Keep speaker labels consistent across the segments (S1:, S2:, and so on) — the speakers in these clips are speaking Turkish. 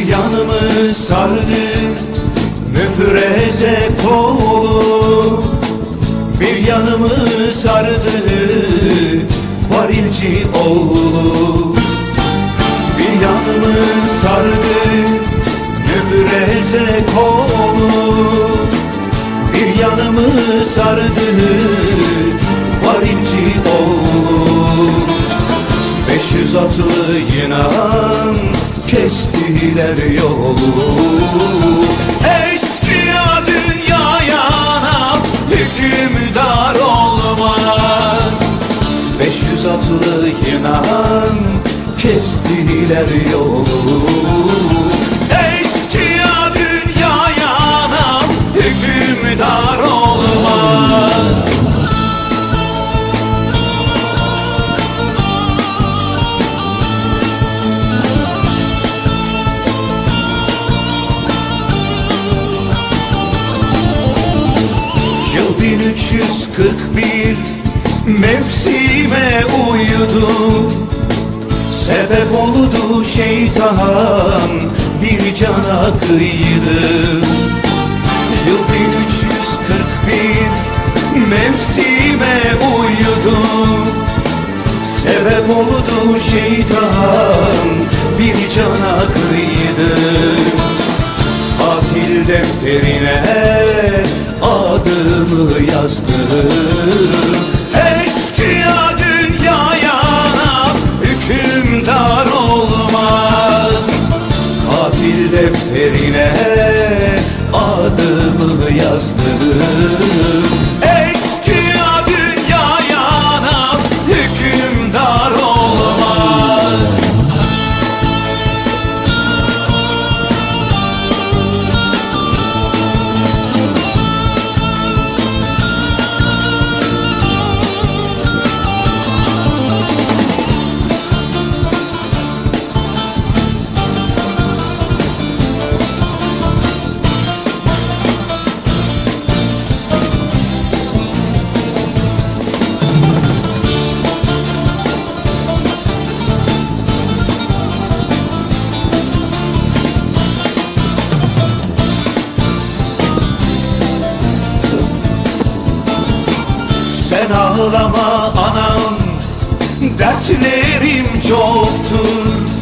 S1: yanımı sardı müfreze kolu Bir yanımı sardı varilci oğlu Bir yanımı sardı müfreze kolu Bir yanımı sardı varilci oğlu 500 atlı inan kestiler yolu. Eşkıya dünyaya hükümdar olmaz. 500 atlı inan kestiler yolu 1341 mevsime uyudu. Sebep oldu şeytan bir cana kıydı. Yıl 1341 mevsime uyudu. Sebep oldu şeytan bir cana kıydı. Katil defterine adımı yazdım Eşkıya dünyaya hükümdar olmaz. Katil defterine adımı yazdım ağlama anam. Dertlerim çoktur.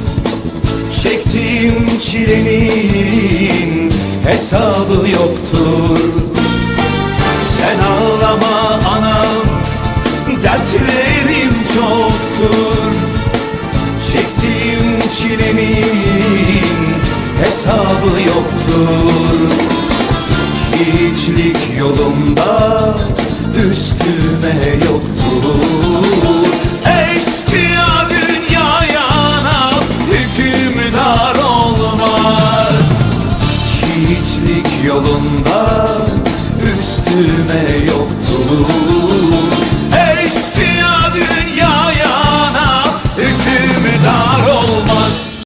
S1: Çektiğim çilenin hesabı yoktur. Sen ağlama anam. Dertlerim çoktur. Çektiğim çilenin hesabı yoktur. Hiçlik yolumda yolunda üstüme yoktur